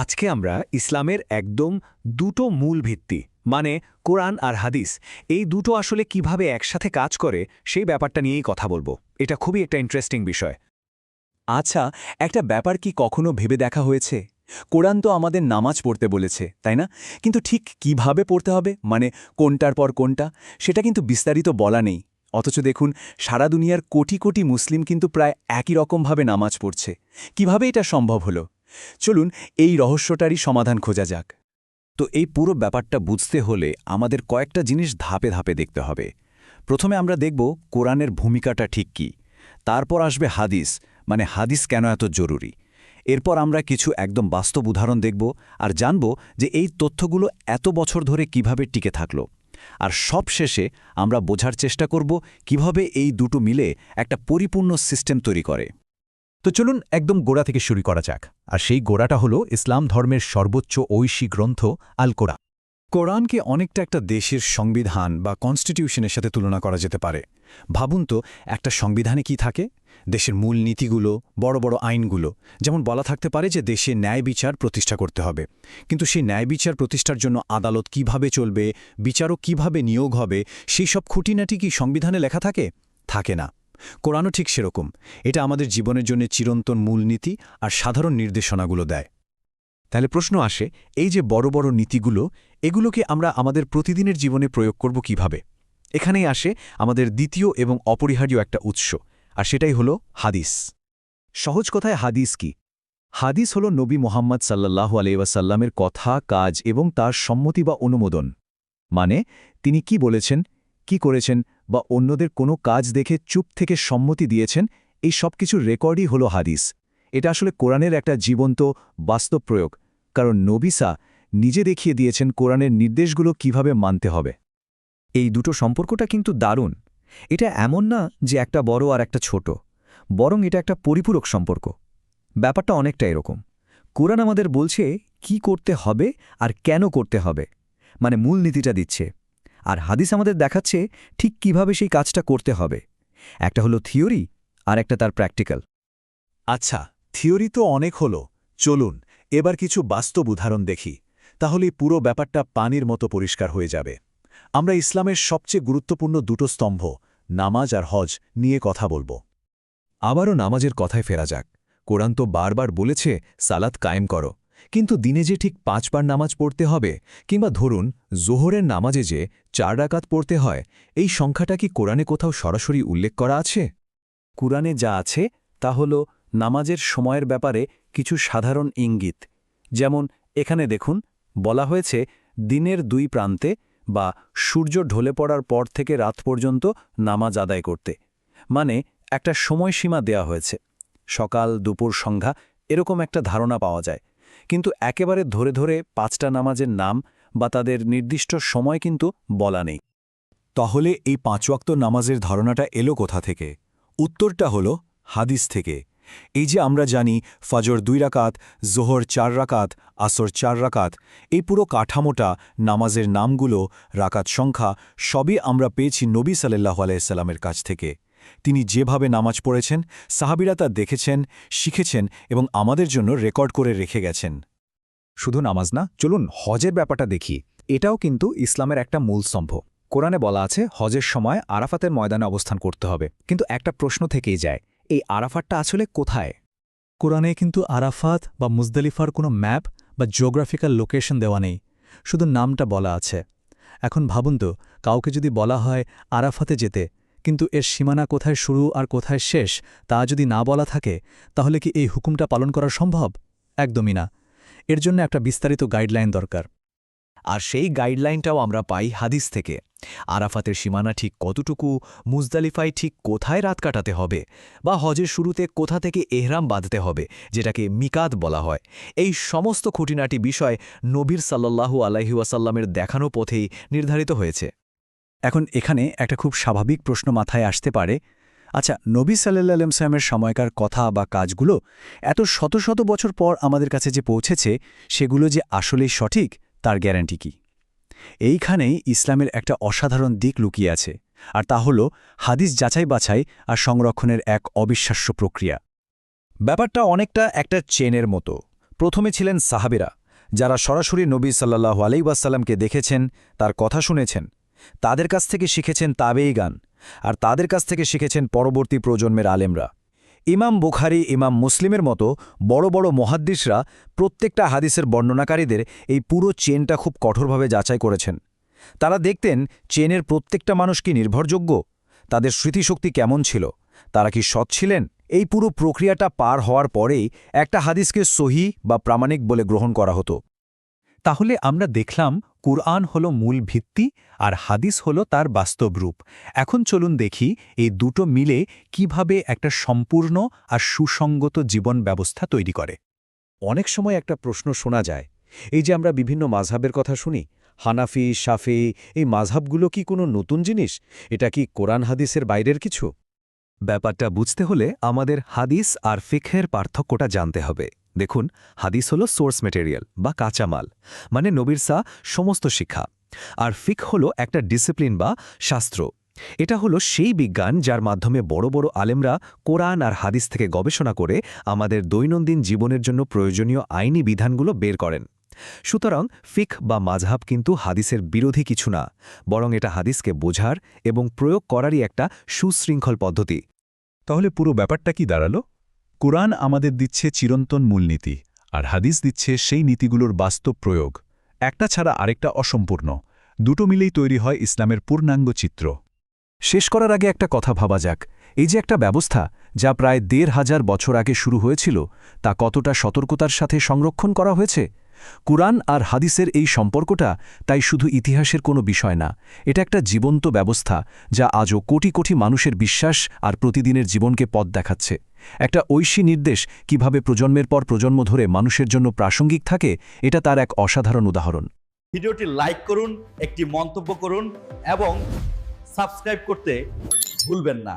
আজকে আমরা ইসলামের একদম দুটো মূল ভিত্তি মানে কোরআন আর হাদিস, এই দুটো আসলে কীভাবে একসাথে কাজ করে সেই ব্যাপারটা নিয়েই কথা বলব। এটা খুবই একটা ইন্টারেস্টিং বিষয়। আচ্ছা একটা ব্যাপার কি কখনো ভেবে দেখা হয়েছে? কোরআন তো আমাদের নামাজ পড়তে বলেছে, তাই না? কিন্তু ঠিক কীভাবে পড়তে হবে? মানে কোনটার পর কোনটা? সেটা কিন্তু বিস্তারিত বলা নেই। অথচ দেখুন, সারা দুনিয়ার কোটি কোটি মুসলিম কিন্তু প্রায় একই রকমভাবে নামাজ পড়ছে। কীভাবে এটা সম্ভব হলো? চলুন এই রহস্যটারই সমাধান খোঁজা যাক। তো এই পুরো ব্যাপারটা বুঝতে হলে আমাদের কয়েকটা জিনিস ধাপে ধাপে দেখতে হবে। প্রথমে আমরা দেখব কোরআনের ভূমিকাটা ঠিক কি। তারপর আসবে হাদিস মানে হাদিস কেন এত জরুরি? এরপর আমরা কিছু একদম বাস্তব উদাহরণ দেখব আর জানব যে এই তথ্যগুলো এত বছর ধরে কীভাবে টিকে থাকল। আর সব শেষে আমরা বোঝার চেষ্টা করব কীভাবে এই দুটো মিলে একটা পরিপূর্ণ সিস্টেম তৈরি করে। তো চলুন একদম গোড়া থেকে শুরু করা যাক। আর সেই গোড়াটা হল ইসলাম ধর্মের সর্বোচ্চ ঐশী গ্রন্থ আল কোরআন। কোরআনকে অনেকটা একটা দেশের সংবিধান বা কনস্টিটিউশনের সাথে তুলনা করা যেতে পারে। ভাবুন তো, একটা সংবিধানে কি থাকে? দেশের মূল নীতিগুলো, বড় বড় আইনগুলো, যেমন বলা থাকতে পারে যে দেশে ন্যায় বিচার প্রতিষ্ঠা করতে হবে। কিন্তু সেই ন্যায় বিচার প্রতিষ্ঠার জন্য আদালত কীভাবে চলবে, বিচারক কীভাবে নিয়োগ হবে, সেই সব খুঁটিনাটি কি সংবিধানে লেখা থাকে? থাকে না। কোরআনও ঠিক সেরকম। এটা আমাদের জীবনের জন্য চিরন্তন মূলনীতি আর সাধারণ নির্দেশনাগুলো দেয়। তাহলে প্রশ্ন আসে, এই যে বড় বড় নীতিগুলো, এগুলোকে আমরা আমাদের প্রতিদিনের জীবনে প্রয়োগ করব কীভাবে? এখানেই আসে আমাদের দ্বিতীয় এবং অপরিহার্য একটা উৎস, আর সেটাই হল হাদিস। সহজ কথায় হাদিস কি? হাদিস হল নবী মোহাম্মদ সাল্লাল্লাহু আলাইসাল্লামের কথা, কাজ এবং তার সম্মতি বা অনুমোদন। মানে তিনি কি বলেছেন? কি করেছেন বা অন্যদের কোনো কাজ দেখে চুপ থেকে সম্মতি দিয়েছেন, এই সব কিছুর রেকর্ডই হল হাদিস। এটা আসলে কোরআনের একটা জীবন্ত, বাস্তব প্রয়োগ, কারণ নবিসা নিজে দেখিয়ে দিয়েছেন কোরআনের নির্দেশগুলো কীভাবে মানতে হবে। এই দুটো সম্পর্কটা কিন্তু দারুণ। এটা এমন না যে একটা বড় আর একটা ছোট, বরং এটা একটা পরিপূরক সম্পর্ক। ব্যাপারটা অনেকটা এরকম। কোরআন আমাদের বলছে কি করতে হবে আর কেন করতে হবে মানে মূল নীতিটা দিচ্ছে। আর হাদিস আমাদের দেখাচ্ছে ঠিক কীভাবে সেই কাজটা করতে হবে। একটা হলো থিওরি, আর একটা তার প্র্যাকটিক্যাল। আচ্ছা থিওরি তো অনেক হল। চলুন, এবার কিছু বাস্তব উদাহরণ দেখি। তাহলে পুরো ব্যাপারটা পানির মতো পরিষ্কার হয়ে যাবে। আমরা ইসলামের সবচেয়ে গুরুত্বপূর্ণ দুটো স্তম্ভ, নামাজ আর হজ, নিয়ে কথা বলব। আবারও নামাজের কথায় ফেরা যাক। কোরআন তো বারবার বলেছে, সালাত কায়েম করো। কিন্তু দিনে যে ঠিক পাঁচবার নামাজ পড়তে হবে, কিংবা ধরুন, জোহরের নামাজে যে চার ডাকাত পড়তে হয়, এই সংখ্যাটা কি কোরআনে কোথাও সরাসরি উল্লেখ করা আছে? কুরআনে যা আছে, তা হল নামাজের সময়ের ব্যাপারে কিছু সাধারণ ইঙ্গিত। যেমন, এখানে দেখুন, বলা হয়েছে, দিনের দুই প্রান্তে বা সূর্য ঢলে পড়ার পর থেকে রাত পর্যন্ত নামাজ আদায় করতে। মানে একটা সময়সীমা দেয়া হয়েছে। সকাল, দুপুর সংখ্যা, এরকম একটা ধারণা পাওয়া যায়। কিন্তু একেবারে ধরে ধরে পাঁচটা নামাজের নাম বা তাদের নির্দিষ্ট সময় কিন্তু বলা নেই। তাহলে এই পাঁচওয়াক্ত নামাজের ধারণাটা এলো কোথা থেকে? উত্তরটা হল হাদিস থেকে। এই যে আমরা জানি ফজর দুই রাকাত, জোহর চার রাকাত, আসর চার রাকাত, এই পুরো কাঠামোটা, নামাজের নামগুলো, রাকাত সংখ্যা সবই আমরা পেয়েছি নবী সাল্লাহ আলাইসাল্লামের কাছ থেকে। তিনি যেভাবে নামাজ পড়েছেন, সাহাবিরা তা দেখেছেন, শিখেছেন এবং আমাদের জন্য রেকর্ড করে রেখে গেছেন। শুধু নামাজ না, চলুন হজের ব্যাপারটা দেখি। এটাও কিন্তু ইসলামের একটা মূল স্তম্ভ। কোরআনে বলা আছে, হজের সময় আরাফাতের ময়দানে অবস্থান করতে হবে। কিন্তু একটা প্রশ্ন থেকেই যায়, এই আরাফাতটা আসলে কোথায়? কোরআনে কিন্তু আরাফাত বা মুজদালিফার কোনো ম্যাপ বা জিওগ্রাফিক্যাল লোকেশন দেওয়া নেই। শুধু নামটা বলা আছে। এখন ভাবুন তো, কাউকে যদি বলা হয় আরাফাতে যেতে কিন্তু এর সীমানা কোথায় শুরু আর কোথায় শেষ তা যদি না বলা থাকে, তাহলে কি এই হুকুমটা পালন করা সম্ভব? একদমই না। এর জন্য একটা বিস্তারিত গাইডলাইন দরকার। আর সেই গাইডলাইনটাও আমরা পাই হাদিস থেকে। আরাফাতের সীমানা ঠিক কতটুকু, মুজদালিফায় ঠিক কোথায় রাত কাটাতে হবে, বা হজের শুরুতে কোথা থেকে এহরাম বাঁধতে হবে, যেটাকে মিকাত বলা হয়, এই সমস্ত খুঁটিনাটি বিষয় নবীর সাল্লাল্লাহু আলাইহুয়াসাল্লামের দেখানো পথেই নির্ধারিত হয়েছে। এখন এখানে একটা খুব স্বাভাবিক প্রশ্ন মাথায় আসতে পারে। আচ্ছা নবী সাল্লাম সাল্লামের সময়কার কথা বা কাজগুলো এত শত শত বছর পর আমাদের কাছে যে পৌঁছেছে, সেগুলো যে আসলেই সঠিক, তার গ্যারান্টি কি? এইখানেই ইসলামের একটা অসাধারণ দিক লুকিয়ে আছে, আর তা হল হাদিস যাচাই বাছাই আর সংরক্ষণের এক অবিশ্বাস্য প্রক্রিয়া। ব্যাপারটা অনেকটা একটা চেনের মতো। প্রথমে ছিলেন সাহাবেরা, যারা সরাসরি নবী সাল্লাহু আলাইসাল্লামকে দেখেছেন, তার কথা শুনেছেন তাদের কাছ থেকে শিখেছেন তাবেই গান, আর তাদের কাছ থেকে শিখেছেন পরবর্তী প্রজন্মের আলেমরা। ইমাম বুখারি, ইমাম মুসলিমের মতো বড় বড় মহাদ্দিসরা প্রত্যেকটা হাদিসের বর্ণনাকারীদের এই পুরো চেনটা খুব কঠোরভাবে যাচাই করেছেন। তারা দেখতেন চেনের প্রত্যেকটা মানুষ কি নির্ভরযোগ্য, তাদের স্মৃতিশক্তি কেমন ছিল, তারা কি সৎ ছিলেন? এই পুরো প্রক্রিয়াটা পার হওয়ার পরেই একটা হাদিসকে সহি বা প্রামাণিক বলে গ্রহণ করা হতো। তাহলে আমরা দেখলাম কুরআন হল মূল ভিত্তি আর হাদিস হল তার বাস্তব রূপ। এখন চলুন দেখি এই দুটো মিলে কীভাবে একটা সম্পূর্ণ আর সুসঙ্গত জীবন ব্যবস্থা তৈরি করে। অনেক সময় একটা প্রশ্ন শোনা যায়, এই যে আমরা বিভিন্ন মাঝহাবের কথা শুনি, হানাফি, শাফি, এই মাঝহাবগুলো কি কোনো নতুন জিনিস? এটা কি কোরআন হাদিসের বাইরের কিছু? ব্যাপারটা বুঝতে হলে আমাদের হাদিস আর ফিখের পার্থক্যটা জানতে হবে। দেখুন, হাদিস হলো সোর্স মেটেরিয়াল বা কাঁচামাল মানে নবীর সা সমস্ত শিক্ষা। আর ফিক হলো একটা ডিসিপ্লিন বা শাস্ত্র। এটা হলো সেই বিজ্ঞান যার মাধ্যমে বড় বড় আলেমরা কোরআন আর হাদিস থেকে গবেষণা করে আমাদের দৈনন্দিন জীবনের জন্য প্রয়োজনীয় আইনি বিধানগুলো বের করেন। সুতরাং ফিক বা মাঝহাব কিন্তু হাদিসের বিরোধী কিছু না, বরং এটা হাদিসকে বোঝার এবং প্রয়োগ করারই একটা সুশৃঙ্খল পদ্ধতি। তাহলে পুরো ব্যাপারটা কি দাঁড়াল? কোরআন আমাদের দিচ্ছে চিরন্তন মূলনীতি, আর হাদিস দিচ্ছে সেই নীতিগুলোর বাস্তব প্রয়োগ। একটা ছাড়া আরেকটা অসম্পূর্ণ। দুটো মিলেই তৈরি হয় ইসলামের পূর্ণাঙ্গ চিত্র। শেষ করার আগে একটা কথা ভাবা যাক। এই যে একটা ব্যবস্থা, যা প্রায় দেড় হাজার বছর আগে শুরু হয়েছিল, তা কতটা সতর্কতার সাথে সংরক্ষণ করা হয়েছে? কুরআন আর হাদিসের এই সম্পর্কটা তাই শুধু ইতিহাসের কোনো বিষয় না, এটা একটা জীবন্ত ব্যবস্থা, যা আজও কোটি কোটি মানুষের বিশ্বাস আর প্রতিদিনের জীবনকে পথ দেখাচ্ছে। একটা ঐশী নির্দেশ কীভাবে প্রজন্মের পর প্রজন্ম ধরে মানুষের জন্য প্রাসঙ্গিক থাকে, এটা তার এক অসাধারণ উদাহরণ। ভিডিওটি লাইক করুন, একটি মন্তব্য করুন এবং সাবস্ক্রাইব করতে ভুলবেন না।